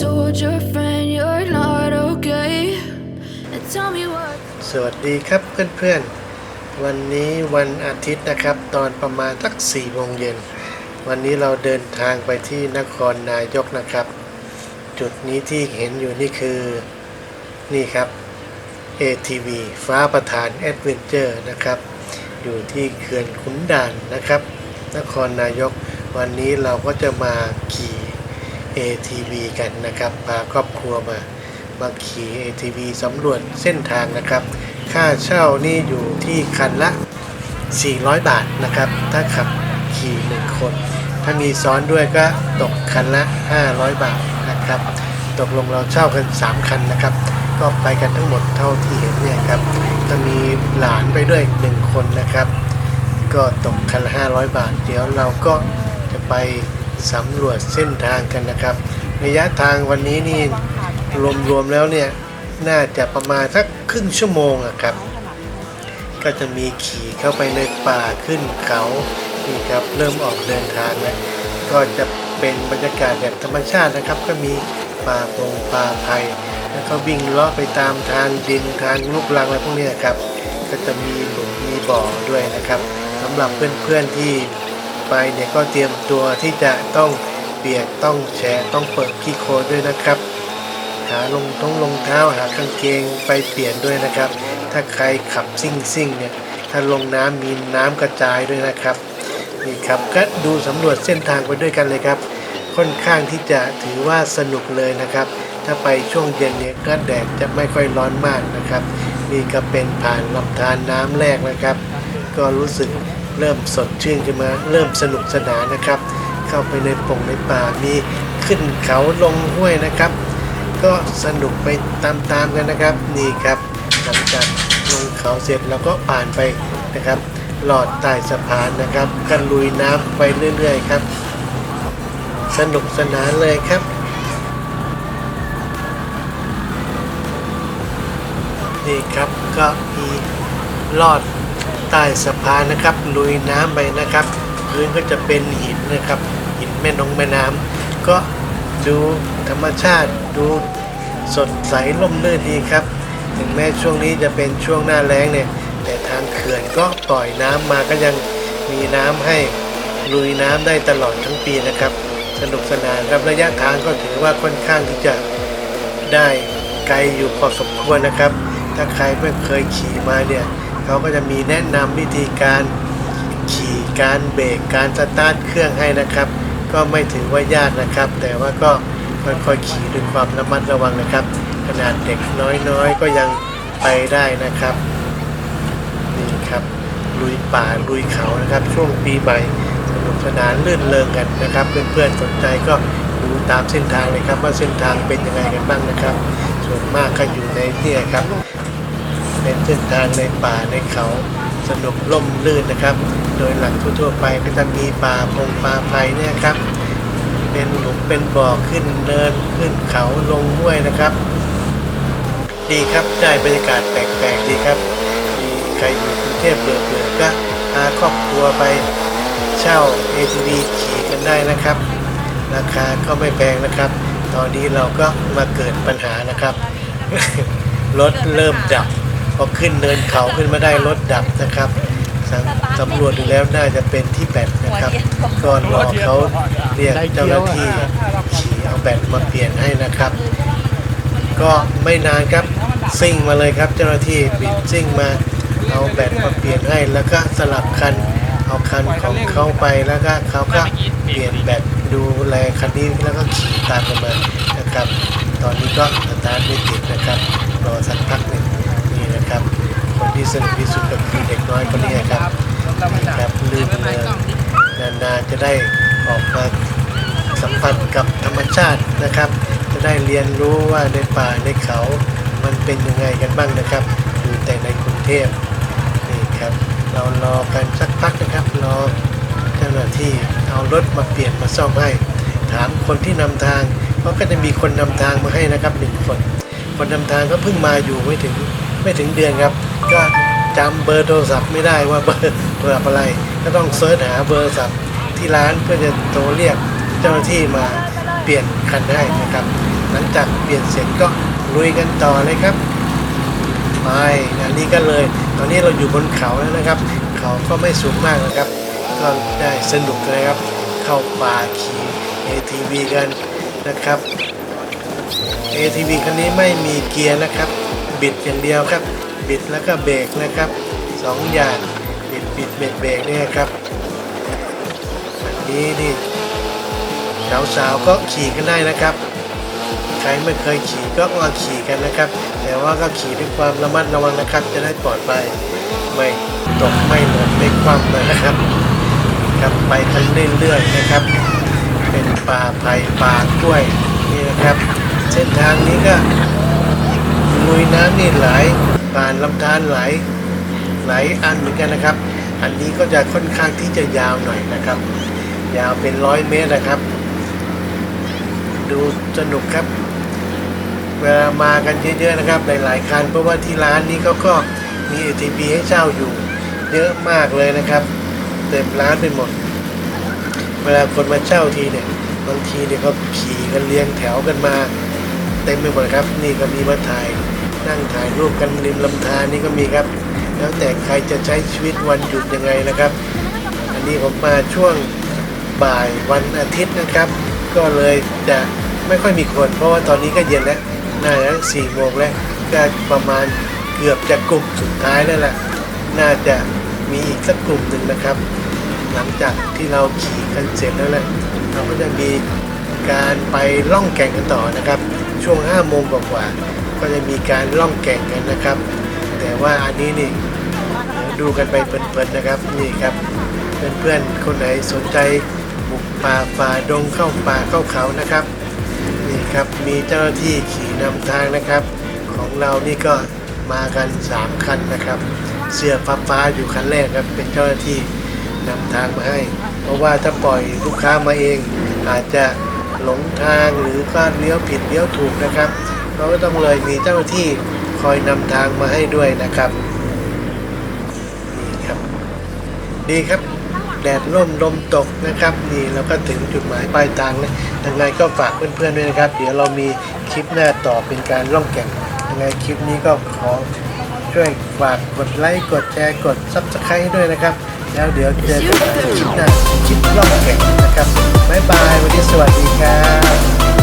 told your friend you're not okay. And tell me what. สวัสดีครับเพื่อนๆ วันนี้วันอาทิตย์นะครับ ตอนประมาณสักสี่โมงเย็น วันนี้เราเดินทางไปที่นครนายกนะครับ จุดนี้ที่เห็นอยู่นี่คือนี่ครับ ATV ฟ้าประธานแอดเวนเจอร์นะครับ อยู่ที่เขื่อนขุนด่านนะครับ นครนายก วันนี้เราก็จะมาขี่ ATV กันนะครับพาครอบครัวมามาขี่ ATV สำรวจเส้นทางนะครับ ค่าเช่านี่อยู่ที่คันละ 400 บาทนะครับ ถ้าขับขี่หนึ่งคน ถ้ามีซ้อนด้วยก็ตกคันละ 500 บาทนะครับ ตกลงเราเช่ากัน 3 คันนะครับ ก็ไปกันทั้งหมดเท่าที่เห็นเนี่ยครับจะมีหลานไปด้วย 1 คนนะครับ ก็ตกคันละ 500 บาท เดี๋ยวเราก็จะไป สำรวจเส้นทางกันนะครับ ระยะทางวันนี้นี่รวมๆแล้วเนี่ยน่าจะประมาณสักครึ่งชั่วโมงอะครับ ก็จะมีขี่เข้าไปในป่าขึ้นเขานี่ครับเริ่มออกเดินทางแล้วก็จะเป็นบรรยากาศแบบธรรมชาตินะครับ ก็มีป่าพงป่าไผ่แล้วก็วิ่งเลาะไปตามทางดินทางลูกรังอะไรพวกนี้ยครับ ก็จะมีหลุมมีบ่อด้วยนะครับสำหรับเพื่อนๆที่ ไปเนี่ยก็เตรียมตัวที่จะต้องเปียกต้องแฉะต้องเปิดขี้โคลนด้วยนะครับ หาลงท้องรองเท้าหากางเกงไปเปลี่ยนด้วยนะครับ ถ้าใครขับซิ่งซิ่งๆเนี่ยถ้าลงน้ำมีน้ำกระจายด้วยนะครับนี่ครับก็ดูสำรวจเส้นทางไปด้วยกันเลยครับ ค่อนข้างที่จะถือว่าสนุกเลยนะครับ ถ้าไปช่วงเย็นเนี่ยก็แดดจะไม่ค่อยร้อนมากนะครับนี่ก็เป็นผ่านลำธารน้ำแรกนะครับ ก็รู้สึก เริ่มสดชื่นขึ้นมา เริ่มสนุกสนานนะครับ เข้าไปในป่งในป่ามีขึ้นเขาลงห้วยนะครับ ก็สนุกไปตามๆกันนะครับนี่ครับหลังจากลงเขาเสร็จเราก็ผ่านไปนะครับ หลอดใต้สะพานนะครับกันลุยน้ำไปเรื่อยๆครับ สนุกสนานเลยครับนี่ครับก็มีลอด ใต้สะพานนะครับลุยน้ำไปนะครับ พื้นก็จะเป็นหินนะครับ หินแม่นงแม่น้ำก็ดูธรรมชาติดูสดใสร่มรื่นดีครับ ถึงแม้ช่วงนี้จะเป็นช่วงหน้าแล้งเนี่ยแต่ทางเขื่อนก็ปล่อยน้ำมาก็ยังมีน้ำให้ลุยน้ำได้ตลอดทั้งปีนะครับ สนุกสนานครับระยะทางก็ถือว่าค่อนข้างที่จะได้ไกลอยู่พอสมควรนะครับ ถ้าใครไม่เคยขี่มาเนี่ย เขาก็จะมีแนะนำวิธีการขี่การเบรกการสตาร์ทเครื่องให้นะครับ ก็ไม่ถือว่ายากนะครับ แต่ว่าก็ค่อยๆขี่ด้วยความระมัดระวังนะครับ ขนาดเด็กน้อยๆ ก็ยังไปได้นะครับนี่ครับลุยป่าลุยเขานะครับ ช่วงปีใหม่สนุกสนานลื่นเริงกันนะครับ เพื่อนๆสนใจก็ดูตามเส้นทางเลยครับว่าเส้นทางเป็นยังไงกันบ้างนะครับ ส่วนมากก็อยู่ในเนี่ยครับ เป็นเส้นทางในป่าในเขาสนุกล่มลื่นนะครับ โดยหลักทั่วๆไปก็จะมีป่าพงป่าไผ่เนี่ยครับ เป็นหลุมเป็นบ่อขึ้นเนินขึ้นเขาลงห้วยนะครับ ดีครับได้บรรยากาศแปลกๆดีครับ มีใครอยู่กรุงเทพเบื่อๆก็พาครอบครัวไปเช่า ATV ขี่กันได้นะครับ ราคาก็ไม่แพงนะครับ ตอนนี้เราก็มาเกิดปัญหานะครับ รถเริ่มดับ พอขึ้นเนินเขาขึ้นมาได้รถดับนะครับสำสำรวจดูแล้วน่าจะเป็นที่แบตนะครับก็รอเขาเรียกเจ้าหน้าที่ขี่เอาแบตมาเปลี่ยนให้นะครับ ก็ไม่นานครับซิ่งมาเลยครับ เจ้าหน้าที่บิดซิ่งมาเอาแบตมาเปลี่ยนให้แล้วก็สลับคันเอาคันของเขาไปแล้วก็เขาก็เปลี่ยนแบตดูแลคันนี้แล้วก็ขี่ตามกันมานะครับ ตอนนี้ก็สตาร์ทไม่ติดนะครับรอสักพักหนึ่ง นะครับคนที่สนุกที่สุดก็คือเด็กน้อยคนนี้ครับครับลื่นเลยนานๆจะได้ออกมาสัมผัสกับธรรมชาตินะครับ จะได้เรียนรู้ว่าในป่าในเขามันเป็นยังไงกันบ้างนะครับอยู่แต่ในกรุงเทพนี่ครับ เรารอกันสักพักนะครับรอเจ้าหน้าที่เอารถมาเปลี่ยนมาซ่อมให้ ถามคนที่นำทางเพราะก็จะมีคนนำทางมาให้นะครับหนึ่งคน คนนำทางก็เพิ่งมาอยู่ไม่ถึง ไม่ถึงเดือนครับ ก็จำเบอร์โทรศัพท์ไม่ได้ว่าเบอร์โทรศัพท์อะไร ก็ต้องเสิร์ชหาเบอร์โทรศัพท์ที่ร้านเพื่อจะโทรเรียกเจ้าหน้าที่มาเปลี่ยนคันให้นะครับ หลังจากเปลี่ยนเสร็จก็ลุยกันต่อเลยครับไปงานนี้ก็เลย ตอนนี้เราอยู่บนเขาแล้วนะครับ เขาก็ไม่สูงมากนะครับ ก็ได้สนุกเลยครับ เข้าป่าขี่ ATV กันนะครับ ATV คันนี้ไม่มีเกียร์นะครับ บิดอย่างเดียวครับ บิดแล้วก็เบรกนะครับสองอย่างบิดบิดเบรกเบรกเนี่ยครับอันนี้นี่สาวๆก็ขี่กันได้นะครับใครไม่เคยขี่ก็มาขี่กันนะครับ แต่ว่าก็ขี่ด้วยความระมัดระวังนะครับ จะได้ปลอดภัยไม่ตกไม่หล่นไม่คว่ำนะครับครับไปกันเรื่อยๆนะครับ เป็นป่าไผ่ป่ากล้วยนี่นะครับ เส้นทางนี้ก็ ลุยน้ำนี่ไหลผ่านลำธารไหลายหลอันเหมือนกันนะครับ อันนี้ก็จะค่อนข้างที่จะยาวหน่อยนะครับ ยาวเป็นร้อยเมตรนะครับ ดูสนุกครับ เวลามากันเยอะๆนะครับ หลายๆคันเพราะว่าที่ร้านนี้เขาก็มี ATV ให้เช่าอยู่ เยอะมากเลยนะครับเต็มร้านไปหมด เวลาคนมาเช่าทีเนี่ยบางทีเนี่ยเขาขี่กันเรียงแถวกันมา เต็มไปหมดครับ นี่ก็มีมาถ่าย นั่งถ่ายรูปกันริมลำธารนี่ก็มีครับ แล้วแต่ใครจะใช้ชีวิตวันหยุดยังไงนะครับ อันนี้ผมมาช่วงบ่ายวันอาทิตย์นะครับ ก็เลยจะไม่ค่อยมีคน เพราะว่าตอนนี้ก็เย็นแล้วน่าจะสี่โมงแล้วก็ประมาณเกือบจะกลุ่มสุดท้ายแล้วแหละน่าจะมีอีกสักกลุ่มหนึ่งนะครับ หลังจากที่เราขี่กันเสร็จแล้วแหละเราก็จะมีการไปล่องแก่งกันต่อนะครับ ช่วง5โมงกว่า ก็จะมีการล่องแก่งกันนะครับ แต่ว่าอันนี้นี่ดูกันไปเพลินๆนะครับนี่ครับเพื่อนๆคนไหนสนใจบุกป่าฝ่าดงเข้าป่าเข้าเขานะครับนี่ครับมีเจ้าหน้าที่ขี่นำทางนะครับ ของเรานี่ก็มากัน 3 คันนะครับ เสื้อฟ้าฟ้าๆอยู่คันแรกครับเป็นเจ้าหน้าที่นำทางมาให้ เพราะว่าถ้าปล่อยลูกค้ามาเอง อาจจะหลงทางหรือก็เลี้ยวผิดเลี้ยวถูกนะครับ เราก็ต้องเลยมีเจ้าหน้าที่คอยนำทางมาให้ด้วยนะครับนี่ครับ ดีครับ แดดร่มลมตกนะครับ นี่เราก็ถึงจุดหมายปลายทางแล้วยังไงก็ฝากเพื่อนๆด้วยนะครับ เดี๋ยวเรามีคลิปหน้าต่อเป็นการล่องแก่งยังไงคลิปนี้ก็ขอช่วยฝากกดไลค์กดแชร์กดซับสไครต์ด้วยนะครับ แล้วเดี๋ยวเจอกันใหม่คลิปหน้าคลิปล่องแก่งนะครับบ๊ายบายวันนี้สวัสดีครับ